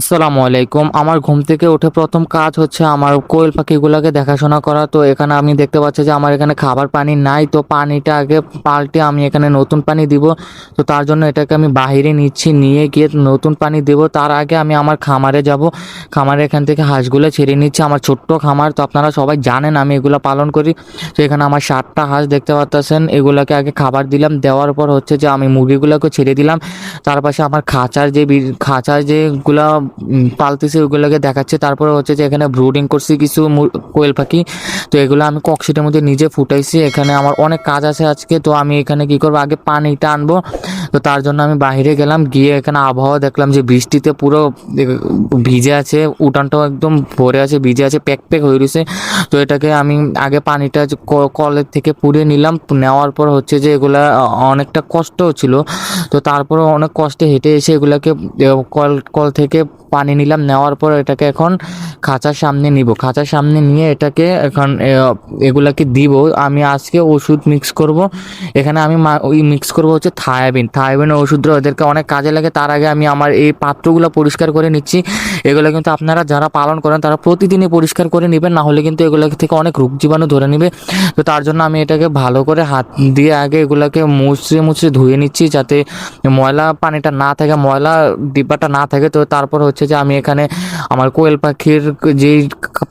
আসসালামু আলাইকুম। আমার ঘুম থেকে উঠে প্রথম কাজ হচ্ছে আমার কোয়েল পাখিগুলোকে দেখাশোনা করা। তো এখানে আমি দেখতে পাচ্ছি যে আমার এখানে খাবার পানি নাই। তো পানিটা আগে পাল্টে আমি এখানে নতুন পানি দিব। তো তার জন্য এটাকে আমি বাইরে নিচ্ছি, নিয়ে গিয়ে নতুন পানি দেব। তার আগে আমি আমার খামারে যাব। খামারে এখান থেকে হাঁসগুলো ছেড়ে নিচ্ছি। আমার ছোট্ট খামার। তো আপনারা সবাই জানেন আমি এগুলো পালন করি। তো এখানে আমার সাতটা হাঁস দেখতে পাচ্ছেন এগুলোকে আগে খাবার দিলাম। দেওয়ার পর হচ্ছে যে আমি মুরগিগুলোকে ছেড়ে দিলাম। তার পাশে আমার খাঁচার যে খাঁচার যেগুলা পালতেছে, ওগুলোকে দেখাচ্ছে। তারপরে হচ্ছে যে এখানে ব্রুডিং করছি কিছু কোয়েল পাখি। তো এগুলো আমি ককশিটের মধ্যে নিজে ফুটাইছি। এখানে আমার অনেক কাজ আছে আজকে। তো আমি এখানে কি করব? আগে পানিটা আনব। তো তার জন্য আমি বাইরে গেলাম, গিয়ে এখানে আবহাওয়া দেখলাম যে বৃষ্টিতে পুরো ভিজে আছে, উঠানটাও একদম ভরে আছে, ভিজে আছে, প্যাক প্যাক হয়ে রয়েছে। তো এটাকে আমি আগে পানিটা কলের থেকে পুড়ে নিলাম, নেওয়ার পর হচ্ছে যে এগুলা অনেকটা কষ্ট ছিল। তো তারপরে অনেক কষ্টে হেঁটে এসে এগুলাকে কল কল থেকে পানি নিলাম, নেওয়ার পর এটাকে এখন খাঁচার সামনে নিব। খাঁচার সামনে নিয়ে এটাকে এখন এগুলাকে দিব। আমি আজকে ওষুধ মিক্স করব। এখানে আমি মিক্স করব হচ্ছে থায়াবিন। থায়াবিনের ওষুধটা ওদেরকে অনেক কাজে লাগে। তার আগে আমি আমার এই পাত্রগুলো পরিষ্কার করে নিচ্ছি। এগুলো কিন্তু আপনারা যারা পালন করেন, তারা প্রতিদিনই পরিষ্কার করে নেবেন, না হলে কিন্তু এগুলো থেকে অনেক রোগ জীবাণু ধরে নেবে। তো তার জন্য আমি এটাকে ভালো করে হাত দিয়ে আগে এগুলোকে মুছড়ে মুছড়ে ধুয়ে নিচ্ছি যাতে ময়লা পানিটা না থাকে, ময়লা ডিব্বাটা না থাকে। তো তারপর হচ্ছে যে আমি এখানে আমার কোয়েল পাখির যেই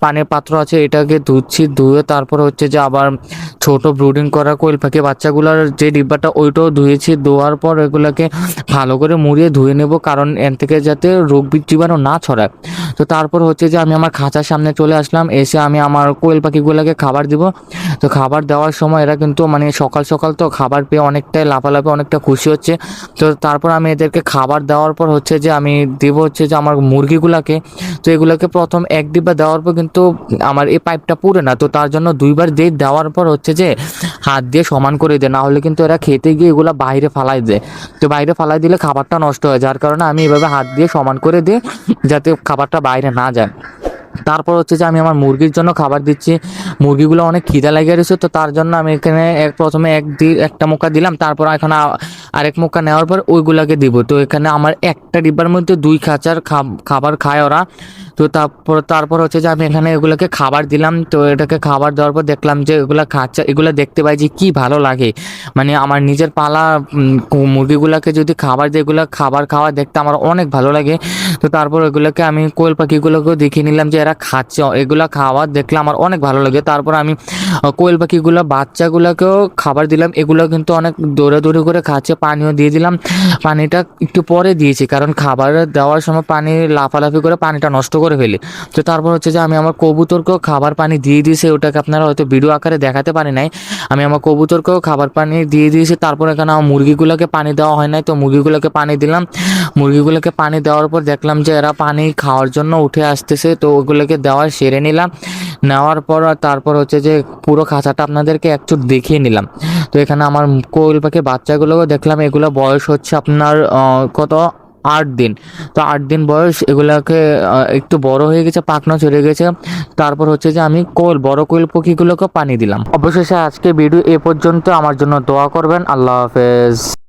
পানির পাত্র আছে, এটাকে ধুচ্ছি, ধুয়ে তারপর হচ্ছে যে আবার ছোট ব্রুডিং করা কোয়েল পাখি বাচ্চাগুলোর যে ডিব্বাটা, ওইটাও ধুয়েছি। ধোয়ার পর এগুলোকে ভালো করে মুড়িয়ে ধুয়ে নেব কারণ এর থেকে যাতে রোগ জীবাণু না ছড়ায়। তো তারপর হচ্ছে যে আমি আমার খাঁচার সামনে চলে আসলাম, এসে আমি আমার কোয়েল পাখিগুলোকে খাবার দিব। তো খাবার দেওয়ার সময় এরা কিন্তু মানে সকাল সকাল তো খাবার পেয়ে অনেকটাই লাফালাফি, অনেকটা খুশি হচ্ছে। তো তারপর আমি এদেরকে খাবার দেওয়ার পর হচ্ছে যে আমি দেবো হচ্ছে যে আমার মুরগিগুলাকে। তো এগুলোকে প্রথম এক ডিব্বা দেওয়ার পর কিন্তু আমার এই পাইপটা পুরে না, তো তার জন্য দুইবার দিয়ে দেওয়ার পর হচ্ছে যে হাত দিয়ে সমান করে দেয় না হলে কিন্তু এরা খেতে গিয়ে এগুলো বাইরে ফালাই দেয়। তো বাইরে ফালাই দিলে খাবারটা নষ্ট হয় যার কারণে আমি এভাবে হাত দিয়ে সমান করে দিই, যাতে খাবারটা বাইরে না যায়। তারপর হচ্ছে যে আমি আমার মুরগির জন্য খাবার দিচ্ছি। মুরগিগুলো অনেক খিদা লেগে রয়েছে, তো তার জন্য আমি এখানে এক প্রথমে এক একটা মুখা দিলাম। তারপর এখানে আরেক মুখা নেওয়ার পর ওইগুলোকে দিব। তো এখানে আমার একটা ডিব্বার মধ্যে দুই খাঁচার খাবার খায় ওরা। তো তারপর তারপর হচ্ছে যে আমি এখানে এগুলোকে খাবার দিলাম। তো এটাকে খাবার দেওয়ার পর দেখলাম যে এগুলা খাচ্ছে, এগুলো দেখতে পাই যে কি ভালো লাগে। মানে আমার নিজের পালা মুরগিগুলোকে যদি খাবার দিয়ে এগুলো খাবার খাওয়া দেখতে আমার অনেক ভালো লাগে। তো তারপর এগুলোকে আমি কোয়েল পাখিগুলোকেও দেখিয়ে নিলাম যে এরা খাচ্ছে। এগুলো খাওয়া দেখলে আমার অনেক ভালো লাগে। তারপর আমি কোয়েল পাখিগুলো, বাচ্চাগুলোকেও খাবার দিলাম। এগুলো কিন্তু অনেক দৌড়াদৌড়ি করে খাচ্ছে। পানিও দিয়ে দিলাম। পানিটা একটু পরে দিয়েছি কারণ খাবার দেওয়ার সময় পানি লাফালাফি করে পানিটা নষ্ট করে ফেলি। তো তারপর হচ্ছে যে আমি আমার কবুতরকেও খাবার পানি দিয়ে দিয়েছি, ওটাকে আপনারা হয়তো ভিডিও আকারে দেখাতে পারি নাই। আমি আমার কবুতরকেও খাবার পানি দিয়ে দিয়েছি, তারপর এখানে আমার মুরগিগুলোকে পানি দেওয়া হয় নাই। তো মুরগিগুলোকে পানি দিলাম। মুরগিগুলোকে পানি দেওয়ার পর দেখলাম যে এরা পানি খাওয়ার জন্য উঠে আসতেছে, তো ওগুলোকে দেওয়া সেরে নিলাম। নেওয়ার পর আর তারপর হচ্ছে যে পুরো খাঁচাটা আপনাদেরকে একটু দেখিয়ে নিলাম। তো এখানে আমার কোয়েল পাখি বাচ্চাগুলোকে দেখলাম, এগুলো বয়স হচ্ছে আপনার কত? আট দিন। তো আট দিন বয়স এগুলাকে একটু বড় হয়ে গেছে, পাখনা চলে গেছে। তারপর হচ্ছে যে আমি কোয়েল বড় কোয়েল পাখিগুলোকে পানি দিলাম। অবশেষে আজকে ভিডিও এ পর্যন্ত আমার জন্য দোয়া করবেন। আল্লাহ হাফেজ।